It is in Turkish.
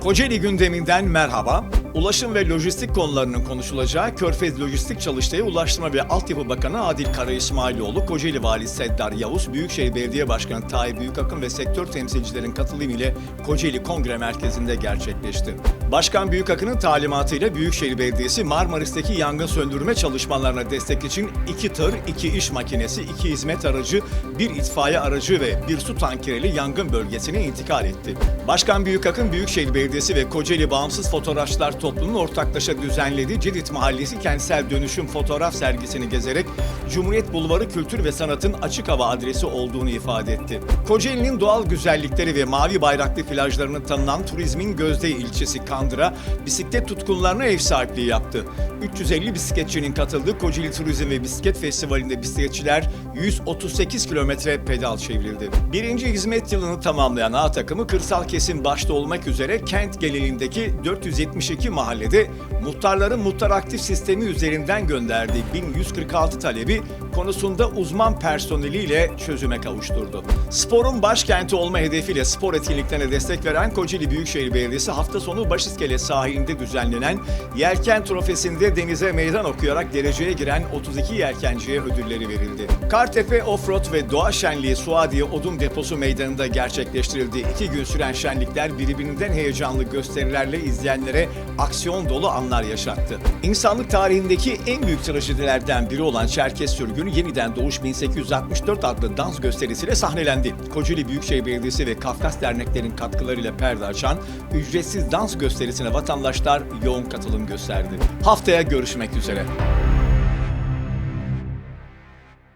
Kocaeli gündeminden merhaba. Ulaşım ve lojistik konularının konuşulacağı Körfez Lojistik Çalıştayı Ulaştırma ve Altyapı Bakanı Adil Kara İsmailoğlu, Kocaeli Valisi Seddar Yavuz, Büyükşehir Belediye Başkanı Tayyip Büyükakın ve sektör temsilcilerin katılımı ile Kocaeli Kongre Merkezi'nde gerçekleşti. Başkan Büyükakın'ın talimatıyla Büyükşehir Belediyesi Marmaris'teki yangın söndürme çalışmalarına destek için iki tır, iki iş makinesi, iki hizmet aracı, bir itfaiye aracı ve bir su tankeriyle yangın bölgesine intikal etti. Başkan Büyükakın Büyükşehir Belediyesi ve Kocaeli Bağımsız Fotoğrafçılar Topluluğu'nun ortaklaşa düzenlediği Cedit Mahallesi Kentsel Dönüşüm Fotoğraf sergisini gezerek Cumhuriyet Bulvarı Kültür ve Sanat'ın açık hava adresi olduğunu ifade etti. Kocaeli'nin doğal güzellikleri ve mavi bayraklı plajlarını tanınan turizmin gözde ilçesi Kandıra, bisiklet tutkunlarına ev sahipliği yaptı. 350 bisikletçinin katıldığı Kocaeli Turizm ve Bisiklet Festivali'nde bisikletçiler 138 kilometre pedal çevirdi. Birinci hizmet yılını tamamlayan A takımı kırsal kesim başta olmak üzere kent genelindeki 472 mahallede muhtarların muhtar aktif sistemi üzerinden gönderdiği 1146 talebi konusunda uzman personeliyle çözüme kavuşturdu. Sporun başkenti olma hedefiyle spor etkinliklerine destek veren Kocaeli Büyükşehir Belediyesi hafta sonu Başiskele sahilinde düzenlenen Yelken Trofesi'nde denize meydan okuyarak dereceye giren 32 yelkenciye ödülleri verildi. Kartepe Offroad ve Doğa Şenliği Suadiye Odun Deposu Meydanı'nda gerçekleştirildi. İki gün süren şenlikler birbirinden heyecanlı gösterilerle izleyenlere aksiyon dolu anlar yaşattı. İnsanlık tarihindeki en büyük trajedilerden biri olan Çerkes Sürgünü Yeniden Doğuş 1864 adlı dans gösterisiyle sahnelendi. Kocaeli Büyükşehir Belediyesi ve Kafkas Derneklerinin katkılarıyla perde açan ücretsiz dans gösterisine vatandaşlar yoğun katılım gösterdi. Haftaya görüşmek üzere.